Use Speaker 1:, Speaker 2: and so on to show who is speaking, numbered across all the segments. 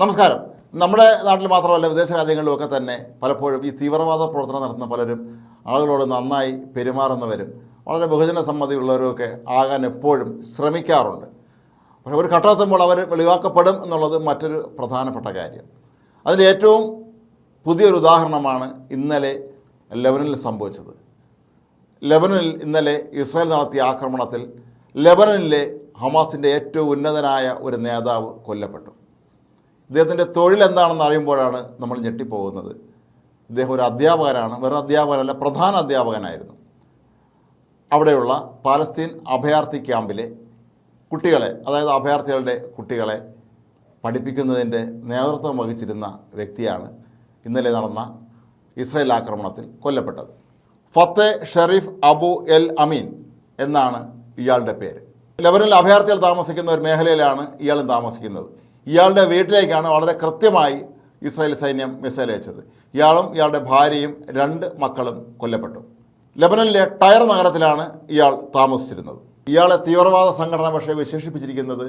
Speaker 1: നമസ്കാരം. നമ്മുടെ നാട്ടിൽ മാത്രമല്ല വിദേശ രാജ്യങ്ങളിലുമൊക്കെ തന്നെ പലപ്പോഴും ഈ തീവ്രവാദ പ്രവർത്തനം നടത്തുന്ന പലരും ആളുകളോട് നന്നായി പെരുമാറുന്നവരും വളരെ ബഹുജന സമ്മതിയുള്ളവരുമൊക്കെ ആകാൻ എപ്പോഴും ശ്രമിക്കാറുണ്ട്. പക്ഷേ ഒരു ഘട്ടമെത്തുമ്പോൾ അവർ വെളിവാക്കപ്പെടും എന്നുള്ളത് മറ്റൊരു പ്രധാനപ്പെട്ട കാര്യം. അതിന്റെ ഏറ്റവും പുതിയൊരു ഉദാഹരണമാണ് ഇന്നലെ ലെബനനിൽ സംഭവിച്ചത്. ലെബനനിൽ ഇന്നലെ ഇസ്രായേൽ നടത്തിയ ആക്രമണത്തിൽ ലെബനനിലെ ഹമാസിന്റെ ഏറ്റവും ഉന്നതനായ ഒരു നേതാവ് കൊല്ലപ്പെട്ടു. ഇദ്ദേഹത്തിന്റെ തൊഴിൽ എന്താണെന്ന് അറിയുമ്പോഴാണ് നമ്മൾ ഞെട്ടിപ്പോകുന്നത്. ഇദ്ദേഹം ഒരു അധ്യാപകനാണ് വെറും അധ്യാപകനല്ല പ്രധാന അധ്യാപകനായിരുന്നു. അവിടെയുള്ള പാലസ്തീൻ അഭയാർത്ഥി ക്യാമ്പിലെ കുട്ടികളെ അതായത് അഭയാർത്ഥികളുടെ കുട്ടികളെ പഠിപ്പിക്കുന്നതിന്റെ നേതൃത്വം വഹിച്ചിരുന്ന വ്യക്തിയാണ് ഇന്നലെ നടന്ന ഇസ്രയേൽ ആക്രമണത്തിൽ കൊല്ലപ്പെട്ടത്. Fateh Sherif Abu El Amin എന്നാണ് ഇയാളുടെ പേര്. ലെബനിൽ അഭയാർത്ഥികൾ താമസിക്കുന്ന ഒരു മേഖലയിലാണ് ഇയാളും താമസിക്കുന്നത്. ഇയാളുടെ വീട്ടിലേക്കാണ് വളരെ കൃത്യമായി ഇസ്രായേൽ സൈന്യം മിസൈൽ അയച്ചത്. ഇയാളും ഇയാളുടെ ഭാര്യയും രണ്ട് മക്കളും കൊല്ലപ്പെട്ടു. ലബനനിലെ ടയർ നഗരത്തിലാണ് ഇയാൾ താമസിച്ചിരുന്നത്. ഇയാളെ തീവ്രവാദ സംഘടന പക്ഷേ വിശേഷിപ്പിച്ചിരിക്കുന്നത്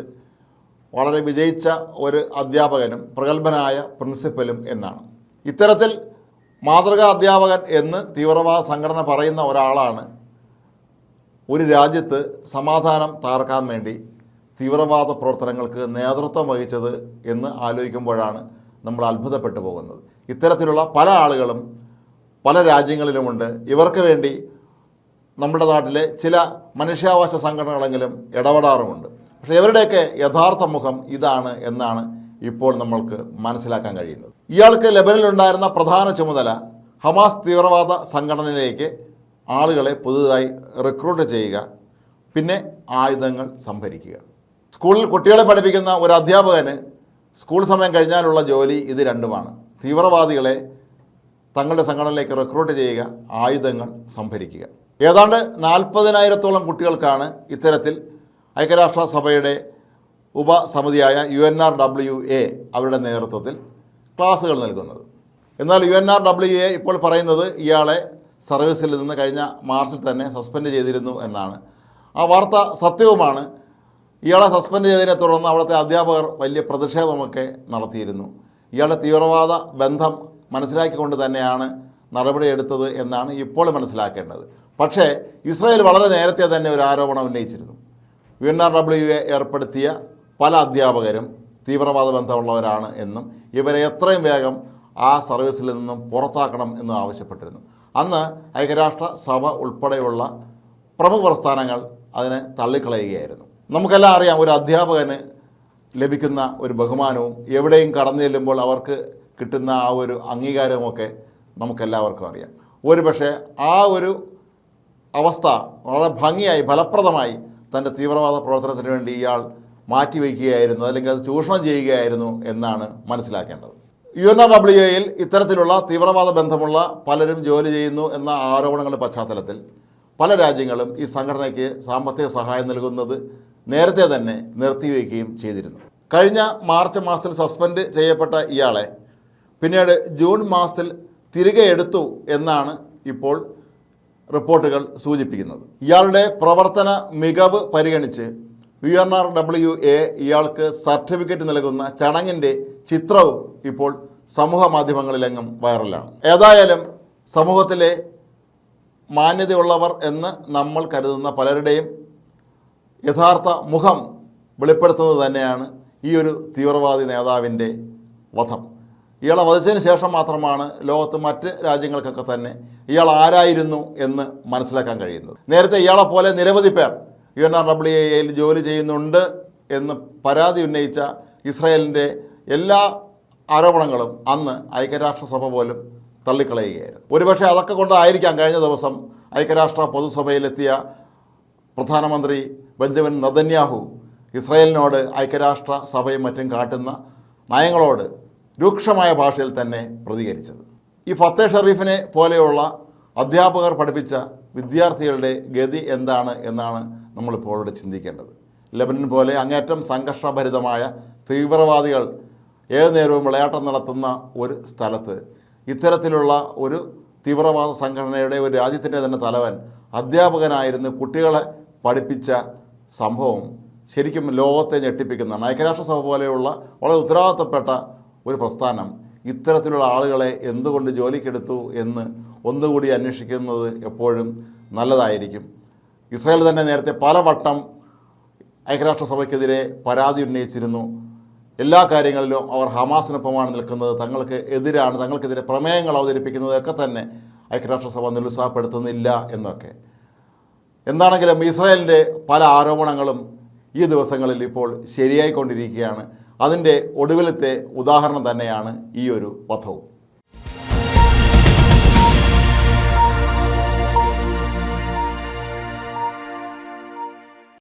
Speaker 1: വളരെ വിജയിച്ച ഒരു അധ്യാപകനും പ്രഗത്ഭനായ പ്രിൻസിപ്പലും എന്നാണ്. ഇത്തരത്തിൽ മാതൃകാ അധ്യാപകൻ എന്ന് തീവ്രവാദ സംഘടന പറയുന്ന ഒരാളാണ് ഒരു രാജ്യത്ത് സമാധാനം തകർക്കാൻ വേണ്ടി തീവ്രവാദ പ്രവർത്തനങ്ങൾക്ക് നേതൃത്വം വഹിച്ചത് എന്ന് ആലോചിക്കുമ്പോഴാണ് നമ്മൾ അത്ഭുതപ്പെട്ടു പോകുന്നത്. ഇത്തരത്തിലുള്ള പല ആളുകളും പല രാജ്യങ്ങളിലുമുണ്ട്. ഇവർക്ക് വേണ്ടി നമ്മുടെ നാട്ടിലെ ചില മനുഷ്യാവകാശ സംഘടനകളെങ്കിലും ഇടപെടാറുമുണ്ട്. പക്ഷേ ഇവരുടെയൊക്കെ യഥാർത്ഥ മുഖം ഇതാണ് എന്നാണ് ഇപ്പോൾ നമ്മൾക്ക് മനസ്സിലാക്കാൻ കഴിയുന്നത്. ഇയാൾക്ക് ലെബനിലുണ്ടായിരുന്ന പ്രധാന ചുമതല ഹമാസ് തീവ്രവാദ സംഘടനയിലേക്ക് ആളുകളെ പുതുതായി റിക്രൂട്ട് ചെയ്യുക പിന്നെ ആയുധങ്ങൾ സംഭരിക്കുക. സ്കൂളിൽ കുട്ടികളെ പഠിപ്പിക്കുന്ന ഒരു അധ്യാപകന് സ്കൂൾ സമയം കഴിഞ്ഞാലുള്ള ജോലി ഇത് രണ്ടുമാണ്. തീവ്രവാദികളെ തങ്ങളുടെ സംഘടനയിലേക്ക് റിക്രൂട്ട് ചെയ്യുക ആയുധങ്ങൾ സംഭരിക്കുക. ഏതാണ്ട് നാൽപ്പതിനായിരത്തോളം കുട്ടികൾക്കാണ് ഇത്തരത്തിൽ ഐക്യരാഷ്ട്രസഭയുടെ ഉപസമിതിയായ U N R W A അവരുടെ നേതൃത്വത്തിൽ ക്ലാസ്സുകൾ നൽകുന്നത്. എന്നാൽ U N R W A ഇപ്പോൾ പറയുന്നത് ഇയാളെ സർവീസിൽ നിന്ന് കഴിഞ്ഞ മാർച്ചിൽ തന്നെ സസ്പെൻഡ് ചെയ്തിരുന്നു എന്നാണ്. ആ വാർത്ത സത്യവുമാണ്. ഇയാളെ സസ്പെൻഡ് ചെയ്തതിനെ തുടർന്ന് അവിടുത്തെ അധ്യാപകർ വലിയ പ്രതിഷേധമൊക്കെ നടത്തിയിരുന്നു. ഇയാളുടെ തീവ്രവാദ ബന്ധം മനസ്സിലാക്കിക്കൊണ്ട് തന്നെയാണ് നടപടിയെടുത്തത് എന്നാണ് ഇപ്പോൾ മനസ്സിലാക്കേണ്ടത്. പക്ഷേ ഇസ്രായേൽ വളരെ നേരത്തെ തന്നെ ഒരു ആരോപണം ഉന്നയിച്ചിരുന്നു. U N R W A ഏർപ്പെടുത്തിയ പല അധ്യാപകരും തീവ്രവാദ ബന്ധമുള്ളവരാണ് എന്നും ഇവരെ എത്രയും വേഗം ആ സർവീസിൽ നിന്നും പുറത്താക്കണം എന്നും ആവശ്യപ്പെട്ടിരുന്നു. അന്ന് ഐക്യരാഷ്ട്ര സഭ ഉൾപ്പെടെയുള്ള പ്രമുഖ പ്രസ്ഥാനങ്ങൾ അതിനെ തള്ളിക്കളയുകയായിരുന്നു. നമുക്കെല്ലാം അറിയാം ഒരു അധ്യാപകന് ലഭിക്കുന്ന ഒരു ബഹുമാനവും എവിടെയും കടന്നു ചെല്ലുമ്പോൾ അവർക്ക് കിട്ടുന്ന ആ ഒരു അംഗീകാരവുമൊക്കെ നമുക്കെല്ലാവർക്കും അറിയാം. ഒരു പക്ഷേ ആ ഒരു അവസ്ഥ വളരെ ഭംഗിയായി ഫലപ്രദമായി തന്റെ തീവ്രവാദ പ്രവർത്തനത്തിന് വേണ്ടി ഇയാൾ മാറ്റിവെക്കുകയായിരുന്നു അല്ലെങ്കിൽ അത് ചൂഷണം ചെയ്യുകയായിരുന്നു എന്നാണ് മനസ്സിലാക്കേണ്ടത്. യു എൻ ആർ ഡബ്ല്യു എയിൽ ഇത്തരത്തിലുള്ള തീവ്രവാദ ബന്ധമുള്ള പലരും ജോലി ചെയ്യുന്നു എന്ന ആരോപണങ്ങളുടെ പശ്ചാത്തലത്തിൽ പല രാജ്യങ്ങളും ഈ സംഘടനയ്ക്ക് സാമ്പത്തിക സഹായം നൽകുന്നത് നേരത്തെ തന്നെ നിർത്തിവെക്കുകയും ചെയ്തിരുന്നു. കഴിഞ്ഞ മാർച്ച് മാസത്തിൽ സസ്പെൻഡ് ചെയ്യപ്പെട്ട ഇയാളെ പിന്നീട് ജൂൺ മാസത്തിൽ തിരികെ എടുത്തു എന്നാണ് ഇപ്പോൾ റിപ്പോർട്ടുകൾ സൂചിപ്പിക്കുന്നത്. ഇയാളുടെ പ്രവർത്തന മികവ് പരിഗണിച്ച് U N R W A ഇയാൾക്ക് സർട്ടിഫിക്കറ്റ് നൽകുന്ന ചടങ്ങിന്റെ ചിത്രവും ഇപ്പോൾ സമൂഹ മാധ്യമങ്ങളിലെങ്ങും വൈറലാണ്. ഏതായാലും സമൂഹത്തിലെ മാന്യതയുള്ളവർ എന്ന് നമ്മൾ കരുതുന്ന പലരുടെയും യഥാർത്ഥ മുഖം വെളിപ്പെടുത്തുന്നത് തന്നെയാണ് ഈ ഒരു തീവ്രവാദി നേതാവിന്റെ വധം. ഇയാളെ വധിച്ചതിന് ശേഷം മാത്രമാണ് ലോകത്ത് മറ്റ് രാജ്യങ്ങൾക്കൊക്കെ തന്നെ ഇയാൾ ആരായിരുന്നു എന്ന് മനസ്സിലാക്കാൻ കഴിയുന്നത്. നേരത്തെ ഇയാളെ പോലെ നിരവധി പേർ യു എൻ ആർ ഡബ്ല്യു എയിൽ ജോലി ചെയ്യുന്നുണ്ട് എന്ന് പരാതി ഉന്നയിച്ച ഇസ്രായേലിന്റെ എല്ലാ ആരോപണങ്ങളും അന്ന് ഐക്യരാഷ്ട്രസഭ പോലും തള്ളിക്കളയുകയായിരുന്നു. ഒരുപക്ഷെ അതൊക്കെ കൊണ്ടായിരിക്കാം കഴിഞ്ഞ ദിവസം ഐക്യരാഷ്ട്ര പൊതുസഭയിലെത്തിയ പ്രധാനമന്ത്രി ബെഞ്ചമിൻ നദന്യാഹു ഇസ്രയേലിനോട് ഐക്യരാഷ്ട്ര സഭയും മറ്റും കാട്ടുന്ന നയങ്ങളോട് രൂക്ഷമായ ഭാഷയിൽ തന്നെ പ്രതികരിച്ചത്. ഈ ഫത്തേ ഷെറീഫിനെ പോലെയുള്ള അധ്യാപകർ പഠിപ്പിച്ച വിദ്യാർത്ഥികളുടെ ഗതി എന്താണ് എന്നാണ് നമ്മളിപ്പോൾ ഇവിടെ ചിന്തിക്കേണ്ടത്. ലബനൻ പോലെ അങ്ങേറ്റം സംഘർഷഭരിതമായ തീവ്രവാദികൾ ഏത് നേരവും വിളയാട്ടം നടത്തുന്ന ഒരു സ്ഥലത്ത് ഇത്തരത്തിലുള്ള ഒരു തീവ്രവാദ സംഘടനയുടെ ഒരു രാജ്യത്തിന്റെ തന്നെ തലവൻ അധ്യാപകനായിരുന്നു കുട്ടികളെ പഠിപ്പിച്ച സംഭവം ശരിക്കും ലോകത്തെ ഞെട്ടിപ്പിക്കുന്നതാണ് ഐക്യരാഷ്ട്രസഭ പോലെയുള്ള വളരെ ഉത്തരവാദിത്തപ്പെട്ട ഒരു പ്രസ്ഥാനം ഇത്തരത്തിലുള്ള ആളുകളെ എന്തുകൊണ്ട് ജോലിക്കെടുത്തു എന്ന് ഒന്നുകൂടി അന്വേഷിക്കുന്നത് എപ്പോഴും നല്ലതായിരിക്കും. ഇസ്രായേൽ തന്നെ നേരത്തെ പലവട്ടം ഐക്യരാഷ്ട്രസഭയ്ക്കെതിരെ പരാതി ഉന്നയിച്ചിരുന്നു. എല്ലാ കാര്യങ്ങളിലും അവർ ഹമാസിനൊപ്പമാണ് നിൽക്കുന്നത്. തങ്ങൾക്ക് എതിരാണ് തങ്ങൾക്കെതിരെ പ്രമേയങ്ങൾ അവതരിപ്പിക്കുന്നതൊക്കെ തന്നെ ഐക്യരാഷ്ട്രസഭ നിരുത്സാഹപ്പെടുത്തുന്നില്ല എന്നൊക്കെ. എന്താണെങ്കിലും ഇസ്രായേലിന്റെ പല ആരോപണങ്ങളും ഈ ദിവസങ്ങളിൽ ഇപ്പോൾ ശരിയായിക്കൊണ്ടിരിക്കുകയാണ്. അതിന്റെ ഒടുവിലത്തെ ഉദാഹരണം തന്നെയാണ് ഈ ഒരു വധവും.